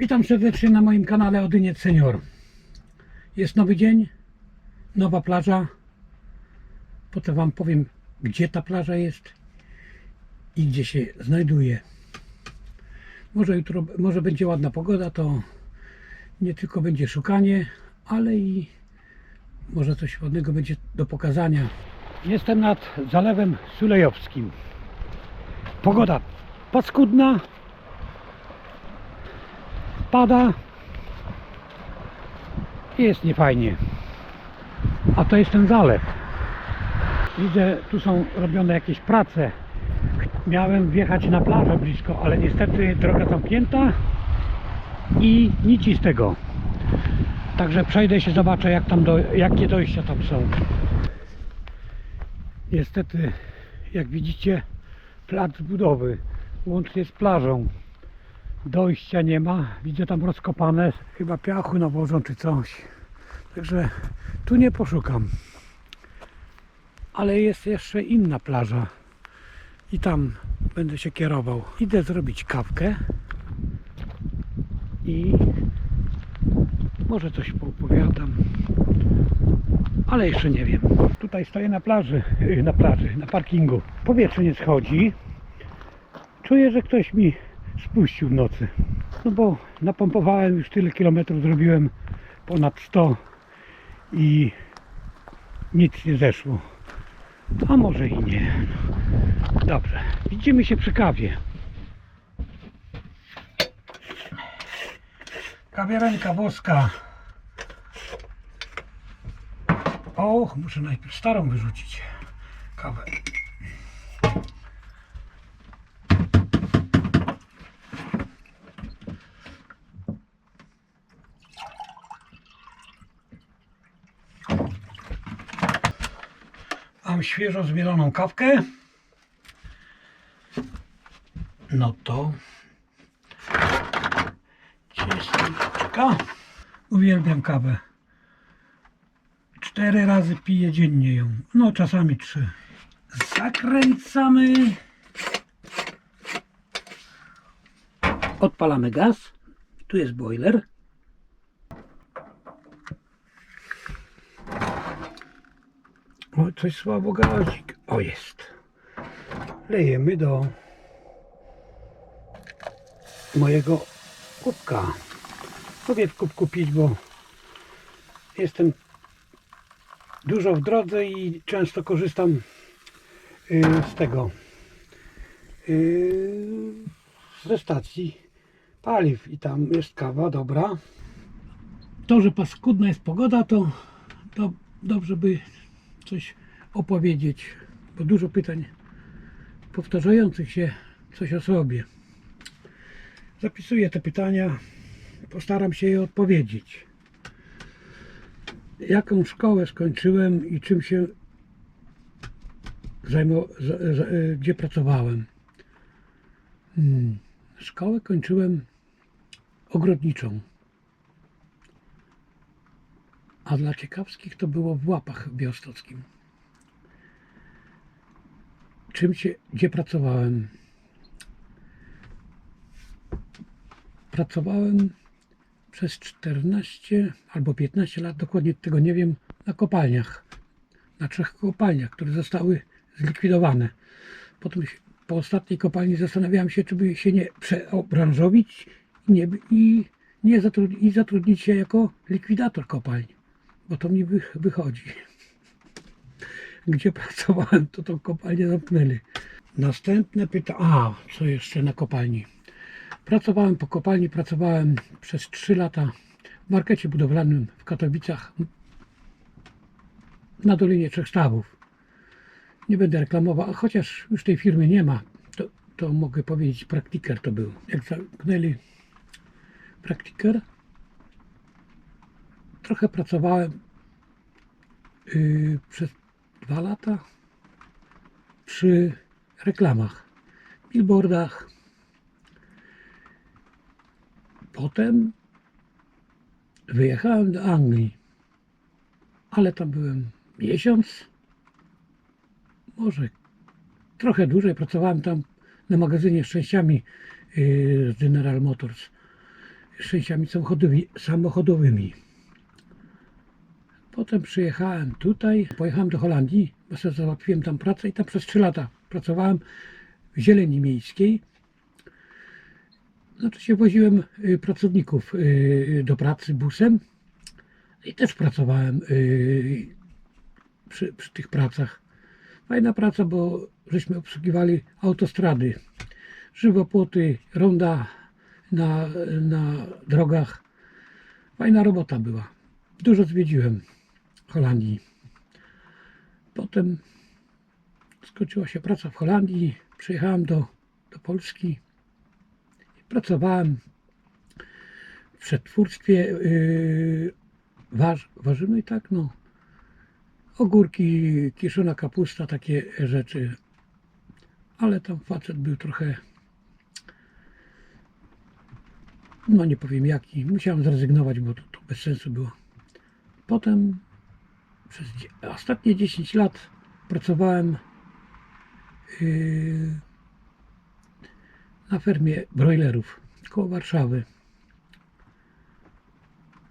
Witam serdecznie na moim kanale Odyniec Senior. Jest nowy dzień, nowa plaża. Potem Wam powiem, gdzie ta plaża jest i gdzie się znajduje. Może jutro, może będzie ładna pogoda, to nie tylko będzie szukanie, ale i może coś ładnego będzie do pokazania. Jestem nad Zalewem Sulejowskim. Pogoda paskudna, pada i jest niefajnie. A to jest ten zalew. Widzę, tu są robione jakieś prace. Miałem wjechać na plażę blisko, ale niestety droga zamknięta i nic z tego. Także przejdę się, zobaczę jak tam do, jakie dojścia tam są. Niestety, jak widzicie, plac budowy łącznie z plażą. Dojścia nie ma. Widzę tam rozkopane. Chyba piachu nawożą czy coś. Także tu nie poszukam. Ale jest jeszcze inna plaża. I tam będę się kierował. Idę zrobić kawkę. I może coś poopowiadam. Ale jeszcze nie wiem. Tutaj stoję na plaży, na plaży, na parkingu. Powietrze nie schodzi. Czuję, że ktoś mi spuścił w nocy. No bo napompowałem już tyle kilometrów, zrobiłem ponad 100 i nic nie zeszło. A może i nie. Dobrze, widzimy się przy kawie. Kawiarenka włoska. Och, muszę najpierw starą wyrzucić. Kawę. Świeżo zmieloną kawkę. No to listeczka? Uwielbiam kawę. Cztery razy piję dziennie ją. No czasami trzy. Zakręcamy. Odpalamy gaz. Tu jest boiler. O, coś słabo gazik. O, jest. Lejemy do mojego kubka. Lubię w kubku pić, bo jestem dużo w drodze i często korzystam y, z tego y, ze stacji paliw i tam jest kawa dobra. To, że paskudna jest pogoda, to, to dobrze by coś opowiedzieć, bo dużo pytań powtarzających się coś o sobie. Zapisuję te pytania, postaram się je odpowiedzieć. Jaką szkołę skończyłem i czym się zajmo, za, za, e, gdzie pracowałem? Hmm. Szkołę kończyłem ogrodniczą. A dla ciekawskich to było w Łapach Białostockim. Czym się, gdzie pracowałem? Pracowałem przez 14 albo 15 lat, dokładnie tego nie wiem, na kopalniach. Na trzech kopalniach, które zostały zlikwidowane. Potem po ostatniej kopalni zastanawiałem się, czy by się nie przeobranżowić i, nie, i, nie zatrudnić, i zatrudnić się jako likwidator kopalń, bo to mi wych- wychodzi. Gdzie pracowałem, to tą kopalnię zamknęli. Następne pytanie. A, co jeszcze na kopalni? Pracowałem po kopalni, pracowałem przez 3 lata w markecie budowlanym w Katowicach na Dolinie Trzech Stawów. Nie będę reklamował, a chociaż już tej firmy nie ma, to, to mogę powiedzieć, praktiker to był. Jak zamknęli praktiker, trochę pracowałem yy, przez dwa lata przy reklamach, billboardach, Potem wyjechałem do Anglii, ale tam byłem miesiąc, może trochę dłużej. Pracowałem tam na magazynie z częściami z General Motors. częściami samochodowi, samochodowymi. Potem przyjechałem tutaj, pojechałem do Holandii, bo sobie załatwiłem tam pracę i tam przez 3 lata pracowałem w zieleni miejskiej. Znaczy się woziłem y, pracowników y, do pracy busem i też pracowałem y, przy, przy tych pracach. Fajna praca, bo żeśmy obsługiwali autostrady, żywopłoty, ronda na, na drogach. Fajna robota była. Dużo zwiedziłem Holandii. Potem skończyła się praca w Holandii. Przyjechałem do, do Polski. Pracowałem w przetwórstwie yy, warz, warzymy, tak no. Ogórki, kiszona kapusta, takie rzeczy. Ale tam facet był trochę no nie powiem jaki. Musiałem zrezygnować, bo to, to bez sensu było. Potem przez ostatnie 10 lat pracowałem yy, na fermie broilerów koło Warszawy.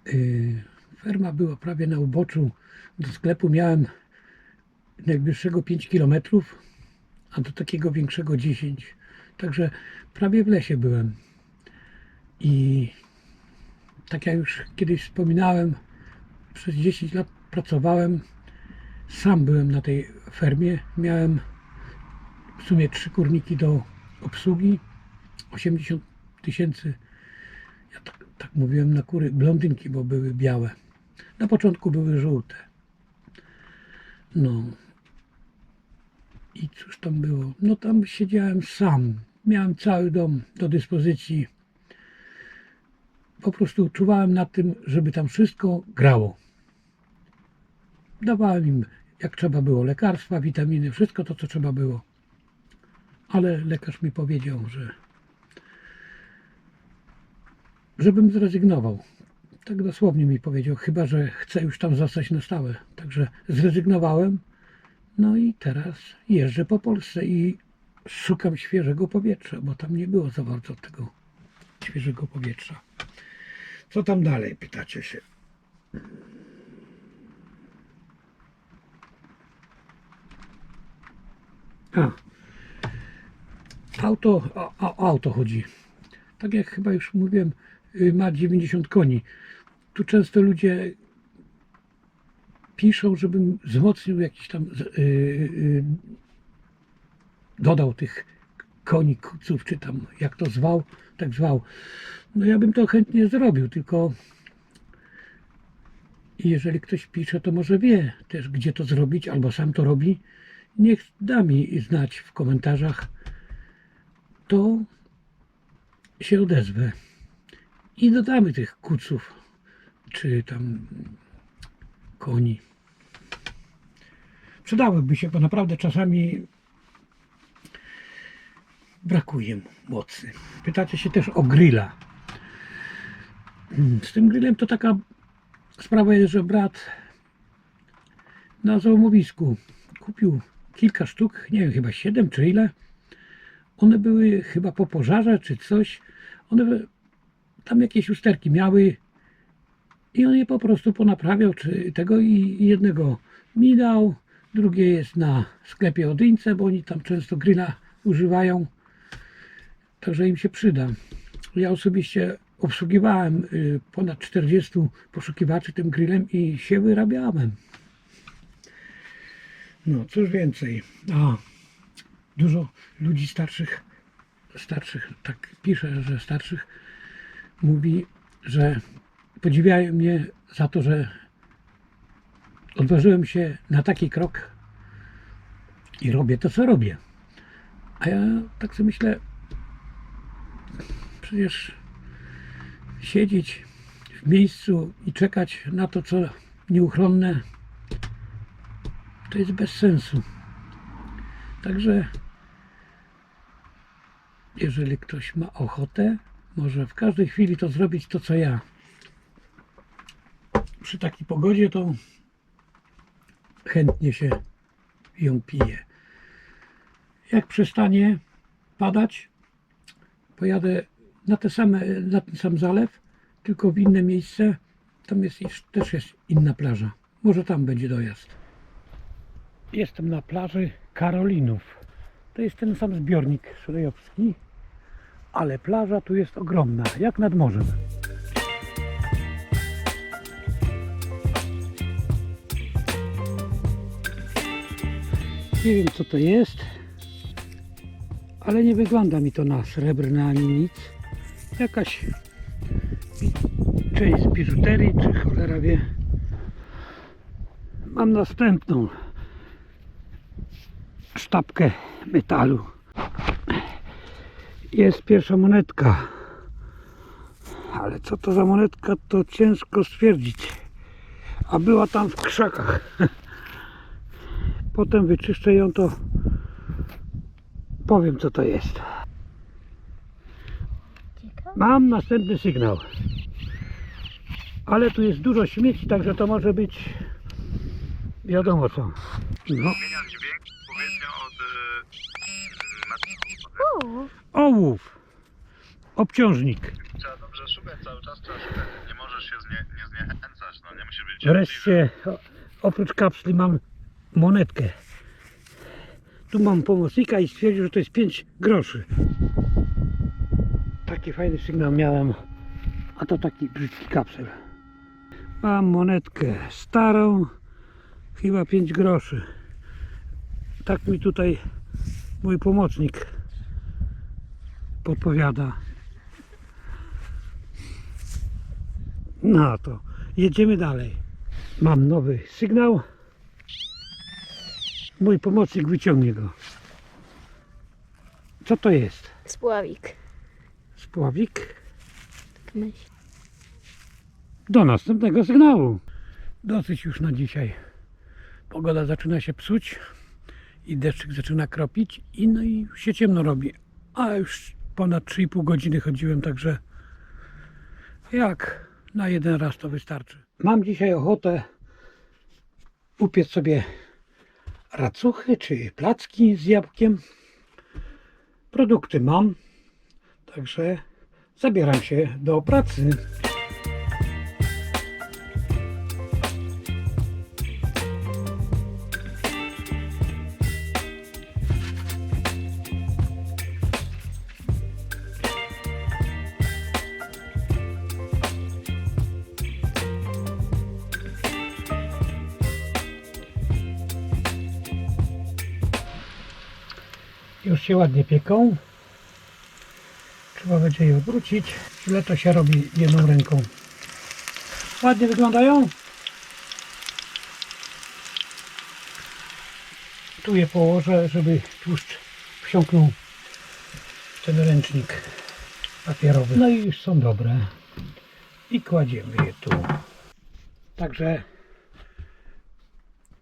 Yy, ferma była prawie na uboczu. Do sklepu miałem najbliższego 5 km, a do takiego większego 10. Także prawie w lesie byłem. I tak jak już kiedyś wspominałem, przez 10 lat pracowałem. Sam byłem na tej fermie. Miałem w sumie trzy kurniki do obsługi. 80 tysięcy. Ja tak, tak mówiłem na kury blondynki, bo były białe. Na początku były żółte. No. I cóż tam było? No tam siedziałem sam. Miałem cały dom do dyspozycji po prostu czuwałem nad tym, żeby tam wszystko grało. Dawałem im, jak trzeba było, lekarstwa, witaminy, wszystko to, co trzeba było. Ale lekarz mi powiedział, że żebym zrezygnował. Tak dosłownie mi powiedział, chyba że chcę już tam zostać na stałe. Także zrezygnowałem. No i teraz jeżdżę po Polsce i szukam świeżego powietrza, bo tam nie było za bardzo tego świeżego powietrza. Co tam dalej, pytacie się? A. Auto, a, a, auto chodzi. Tak jak chyba już mówiłem, y, ma 90 koni. Tu często ludzie piszą, żebym wzmocnił jakiś tam, z- y, y, dodał tych koni, kuców, czy tam jak to zwał, tak zwał. No ja bym to chętnie zrobił, tylko jeżeli ktoś pisze, to może wie też, gdzie to zrobić, albo sam to robi. Niech da mi znać w komentarzach, to się odezwę. I dodamy tych kuców, czy tam koni. Przydałyby się, bo naprawdę czasami brakuje mocy. Pytacie się też o grilla. Z tym grillem to taka sprawa jest, że brat na załomowisku kupił kilka sztuk, nie wiem, chyba siedem czy ile. One były chyba po pożarze czy coś. One tam jakieś usterki miały i on je po prostu ponaprawiał, czy tego i i jednego mi dał, drugie jest na sklepie Odyńce, bo oni tam często grilla używają, także im się przyda. Ja osobiście obsługiwałem y, ponad 40 poszukiwaczy tym grillem i się wyrabiałem. No, cóż więcej. A, dużo ludzi starszych, starszych, tak pisze, że starszych, mówi, że podziwiają mnie za to, że odważyłem się na taki krok i robię to, co robię. A ja tak sobie myślę, przecież siedzieć w miejscu i czekać na to, co nieuchronne, to jest bez sensu. Także jeżeli ktoś ma ochotę, może w każdej chwili to zrobić to, co ja. Przy takiej pogodzie to chętnie się ją pije. Jak przestanie padać, pojadę na, te same, na ten sam zalew, tylko w inne miejsce. Tam jest też jest inna plaża. Może tam będzie dojazd. Jestem na plaży Karolinów. To jest ten sam zbiornik szulejowski, ale plaża tu jest ogromna, jak nad morzem. Nie wiem co to jest, ale nie wygląda mi to na srebrne ani nic. Jakaś część biżuterii, czy cholera wie. Mam następną sztabkę metalu. Jest pierwsza monetka. Ale co to za monetka, to ciężko stwierdzić. A była tam w krzakach. Potem wyczyszczę ją, to powiem co to jest. Mam następny sygnał. Ale tu jest dużo śmieci, także to może być wiadomo co. No, ołów. Obciążnik. Trzeba dobrze szukać cały czas, trzeba szukać. Nie możesz się znie, nie zniechęcać, no nie musisz być Wreszcie o- oprócz kapsli mam monetkę. Tu mam pomocnika i stwierdził, że to jest 5 groszy. Taki fajny sygnał miałem, a to taki brzydki kapsel. Mam monetkę starą, chyba 5 groszy. Tak mi tutaj mój pomocnik podpowiada. No to jedziemy dalej. Mam nowy sygnał. Mój pomocnik wyciągnie go. Co to jest? spławik. Spławik? Tak myślę. Do następnego sygnału. Dosyć już na dzisiaj. Pogoda zaczyna się psuć i deszczyk zaczyna kropić i no i się ciemno robi. A już ponad 3,5 godziny chodziłem, także jak na jeden raz to wystarczy. Mam dzisiaj ochotę upiec sobie racuchy czy placki z jabłkiem. Produkty mam, także zabieram się do pracy. Już się ładnie pieką. Trzeba będzie je obrócić. Źle to się robi jedną ręką. Ładnie wyglądają. Tu je położę, żeby tłuszcz wsiąknął ten ręcznik papierowy. No i już są dobre. I kładziemy je tu. Także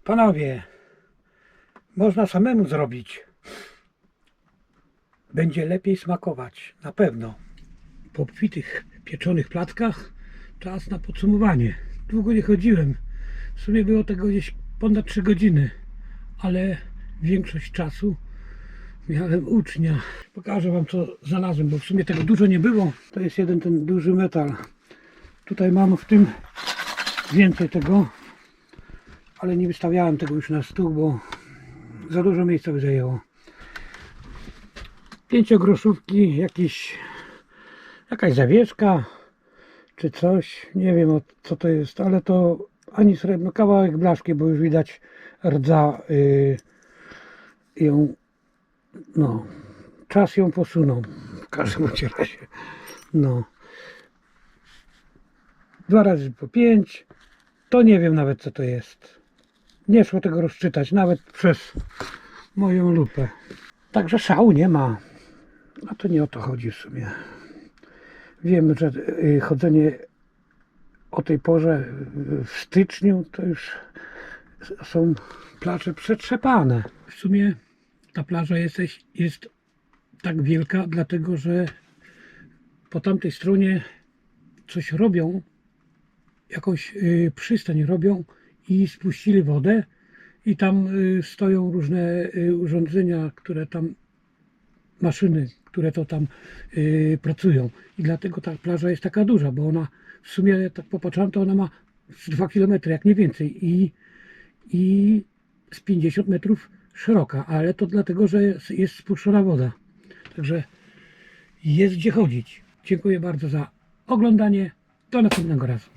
panowie, można samemu zrobić będzie lepiej smakować, na pewno. Po obfitych pieczonych platkach czas na podsumowanie. Długo nie chodziłem. W sumie było tego gdzieś ponad 3 godziny, ale większość czasu miałem ucznia. Pokażę Wam co znalazłem, bo w sumie tego dużo nie było. To jest jeden ten duży metal. Tutaj mam w tym więcej tego, ale nie wystawiałem tego już na stół, bo za dużo miejsca by zajęło pięciogroszówki, jakiś, jakaś zawieszka czy coś, nie wiem co to jest, ale to ani srebrno, kawałek blaszki, bo już widać rdza y, ją, no, czas ją posunął w każdym razie, no. Dwa razy po pięć, to nie wiem nawet co to jest. Nie szło tego rozczytać, nawet przez moją lupę. Także szału nie ma. A to nie o to chodzi w sumie. Wiem, że y, chodzenie o tej porze w styczniu to już są plaże przetrzepane. W sumie ta plaża jest, jest tak wielka, dlatego że po tamtej stronie coś robią, jakąś y, przystań robią i spuścili wodę i tam y, stoją różne urządzenia, które tam maszyny, które to tam y, pracują. I dlatego ta plaża jest taka duża, bo ona w sumie, tak popatrzyłem, to ona ma z 2 km, jak nie więcej. I, i z 50 metrów szeroka, ale to dlatego, że jest, jest spuszczona woda. Także jest gdzie chodzić. Dziękuję bardzo za oglądanie. Do następnego razu.